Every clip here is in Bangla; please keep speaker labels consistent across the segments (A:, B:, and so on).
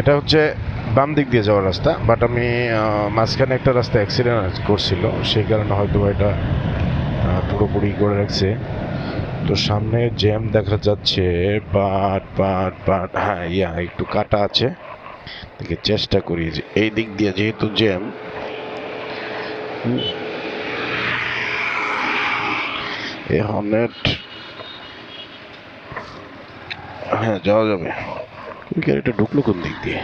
A: এটা হচ্ছে বাম দিক দিয়ে যাওয়ার রাস্তা বাট আমি মাঝখানে একটা রাস্তা অ্যাক্সিডেন্ট করছিল, সেই কারণে হয়তো এটা পুরোপুরি করে রাখছে। তো সামনে জ্যাম দেখা যাচ্ছে বাট বাট বাট হ্যাঁ ইয়া, একটু কাটা আছে। দেখে চেষ্টা করি যে এই দিক দিয়ে যেহেতু জ্যাম, এ হর্নেট হ্যাঁ যাওয়া যাবে। ওই গাড়িটা ঢুকলো কোন দিক দিয়ে?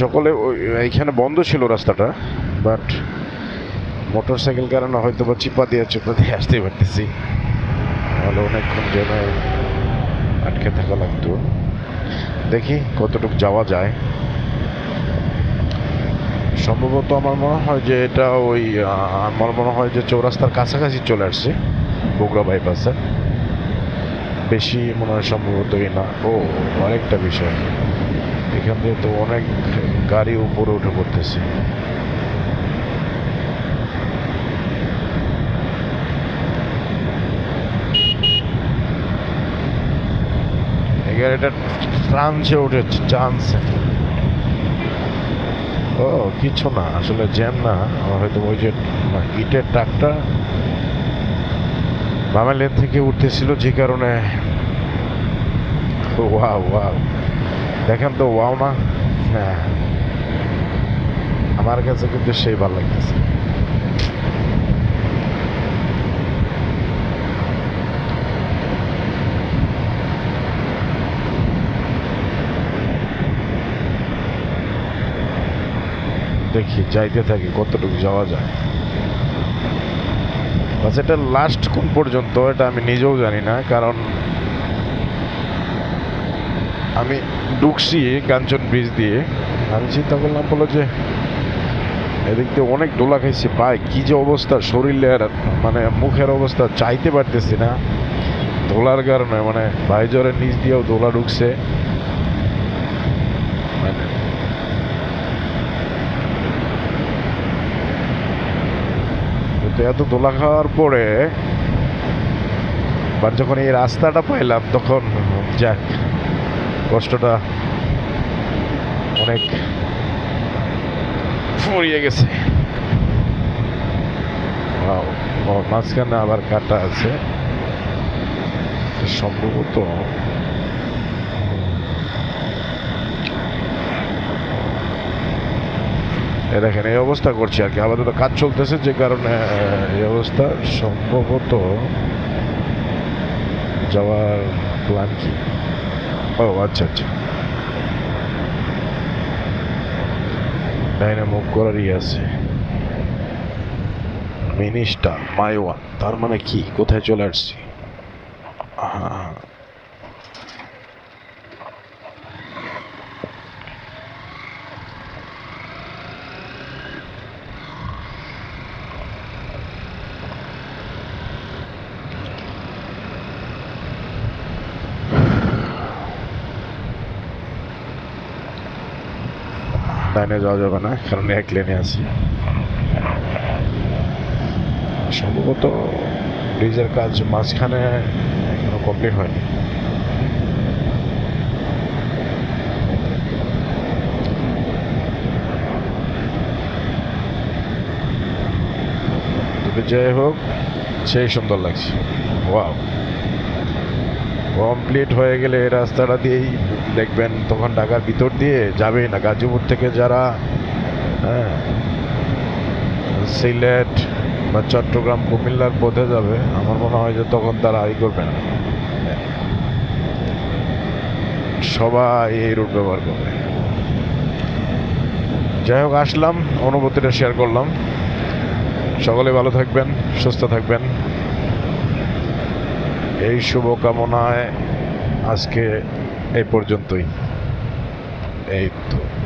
A: সকলে এইখানে বন্ধ ছিল রাস্তাটা, বাট মোটর সাইকেল কারণে হয়তো বা চিপা দিয়ে চিপা দিয়ে আসতে পারতেছি। তাহলে অনেকক্ষণ যেন আটকে থাকা লাগতো। দেখি কতটুকু যাওয়া যায়। সম্ভবত আমার মনে হয় যে এটা ওই আমার মনে হয় যে চৌরাস্তার কাছাকাছি চলে আসছে বগুড়া বাইপাসে বেশি মনে হয় সম্ভবতই না। ও, আরেকটা বিষয়। এখান থেকে তো অনেক গাড়ি উপরে উঠে পড়তেছে। এই গাড়িটা ট্রান্সে উঠেছে চান্স ও কিছু না, আসলে জ্যাম না। হয়তো ওই যে ইটের ট্রাকটা বামা লেন থেকে উঠতেছিল যে কারণে। Wow wow. দেখেন তো, ওয়াও না? হ্যাঁ। আমার কাছে কিন্তু সেই ভালো লাগতেছে। দেখি, যাইতে থাকি, কতটুকু যাওয়া যায়। বাস এটা লাস্ট কোন পর্যন্ত, এটা আমি নিজেও জানি না, কারণ আমি ঢুকছি কাঞ্চন ব্রিজ দিয়ে। আমি চিন্তা করলাম, বলো যে, এদিক দিয়ে অনেক দোলা খাইছি, ভাই, কি যে অবস্থা, শরীরের মানে মুখের অবস্থা, চাইতে পারতেছি না। দোলার কারণে মানে ভাইজরের নিচ দিয়েও দোলা ঢুকছে মানে কিন্তু এত দোলা খাওয়ার পরে এবার যখন এই রাস্তাটা পাইলাম, তখন যাক, কষ্টটা অনেক ফুরিয়ে গেছে। মাঝখানে আবার কাটা আছে। সম্ভবত এ দেখেন এই অবস্থা করছি আর কি। আপাতত কাজ চলতেছে যে কারণে এই অবস্থা সম্ভবত যাওয়ার প্ল্যান কি? ও আচ্ছা আচ্ছা। ডাইনে মুভ করারই আছে। মিনিস্টার মাইওয়ান তার মানে কি? কোথায় চলে আসছি? আহা, ডাইনে যাওয়া যাবে না, কারণ এক লেনে আছি। সম্ভবত ব্রিজের কাজ মাঝখানে এখনও কমপ্লিট হয়নি। যাই হোক, সেই সুন্দর লাগছে। ওয়াও কমপ্লিট হয়ে গেলে এই রাস্তাটা দিয়েই দেখবেন তখন ঢাকার ভিতর দিয়ে যাবেই না। গাজীপুর থেকে যারা হ্যাঁ সিলেট বা চট্টগ্রাম, কুমিল্লার পথে যাবে, আমার মনে হয় যে তখন তারা ই করবে না। সবাই এই রুট ব্যবহার করবে। যাই হোক, আসলাম, অনুভূতিটা শেয়ার করলাম। সকলে ভালো থাকবেন, সুস্থ থাকবেন। এই শুভকামনায় আজকে এই পর্যন্তই। এই তো।